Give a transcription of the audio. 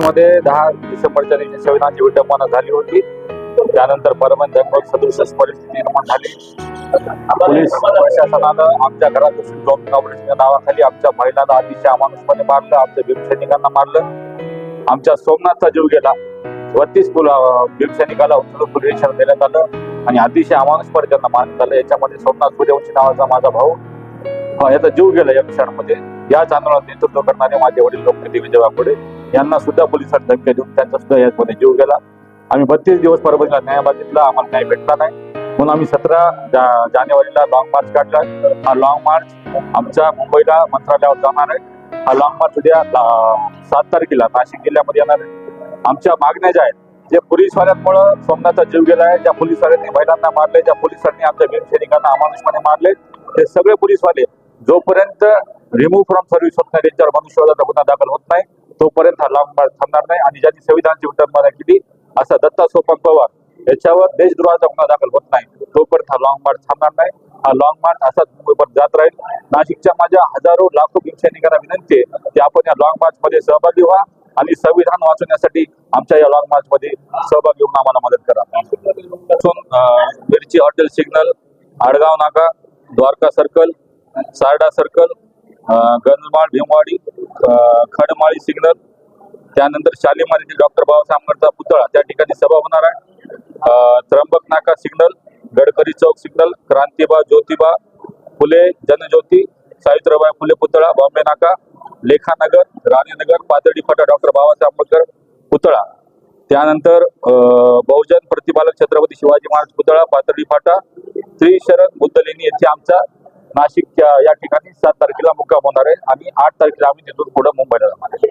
मध्ये दहा डिसेंबरच्या दिवशी संविधानाची विटंबना झाली होती. त्यानंतर परमन जंगल सदृश परिस्थिती निर्माण झाली. पोलीस प्रशासनानं आमच्या घरात घुसून ड्रोन नावाखाली आमच्या महिलांना अतिशय अमानुषपणे मारलं आमच्या भीमसैनिकांना मारलं. आमच्या सोमनाथचा जीव गेला. बत्तीस पुला भीमसैनिकाला उचलून पोलीस स्टेशन देण्यात आलं आणि अतिशय अमानुषपणे त्यांना मारण्यात आलं. याच्यामध्ये सोमनाथ सूर्यवंशी नावाचा माझा भाऊ याचा जीव गेला या विषयामध्ये याच आंदोलनात नेतृत्व करणारे माझे वडील लोकनेते विजय वाकोडे यांना सुद्धा पोलिसांनी धमक्या देऊन त्यांचा सुद्धा यामध्ये जीव गेला. आम्ही बत्तीस दिवस परभणीला न्याय मागितला आम्हाला न्याय भेटला नाही. म्हणून आम्ही सतरा जानेवारीला लॉंग मार्च काढला. हा लॉंग मार्च आमच्या मुंबईला मंत्रालयावर जाणार आहे. हा लॉंग मार्च उद्या सात तारखेला नाशिक जिल्ह्यामध्ये येणार आहे. आमच्या मागण्या ज्या आहेत जे पोलीसवाल्यांमुळं सोमनाथचा जीव गेला आहे ज्या पोलीसवाल्यांनी महिलांना मारले ज्या पोलिसांनी आमच्या भीमसैनिकांना अमानुषपणे मारले ते सगळे पोलीसवाले जोपर्यंत रिमूव्ह फ्रॉम सर्व्हिस होत नाही त्यांच्यावर मनुष्यवादाचा गुन्हा दाखल होत नाही तोपर्यंत हा लांब मार्च थांबणार नाही आणि ज्यांनी संविधानाची विटंबना केली असा दत्ता सोपन पवार याच्यावर देशद्रोहाचा गुन्हा दाखल होत नाही. तोपर्यंत हा लॉंग मार्च थांबणार नाही. हा लॉंग मार्च असाच मुंबईपर्यंत जात राहील. नाशिकच्या माझ्या हजारो लाखो भीमसैनिकांना विनंती आहे की आपण या लॉंग मार्च मध्ये सहभागी व्हा आणि संविधान वाचवण्यासाठी आमच्या या लॉंग मार्च मध्ये सहभागी होऊन आम्हाला मदत करा. मिरची hotel signal Adgaon Naka Dwarka circle Sarda circle Ganjmal Bhimwadi Khadmali signal त्यानंतर शालिमार येथील डॉक्टर बाबासाहेब आंबेडकर पुतळा त्या ठिकाणी सभा होणार आहे. त्र्यंबक नाका सिग्नल गडकरी चौक सिग्नल क्रांतीबा ज्योतिबा फुले जनज्योती सावित्रीबाई फुले पुतळा बॉम्बे नाका लेखानगर राणीनगर पातळी फाटा डॉक्टर बाबासाहेब आंबेडकर पुतळा. त्यानंतर बहुजन प्रतिपालक छत्रपती शिवाजी महाराज पुतळा पातळी फाटा श्री शरद बुद्धलेणी येथे आमचा नाशिकच्या या ठिकाणी सात तारखेला मुक्काम होणार आहे आणि आठ तारखेला आम्ही तिथून पुढे मुंबईला जाणार आहे.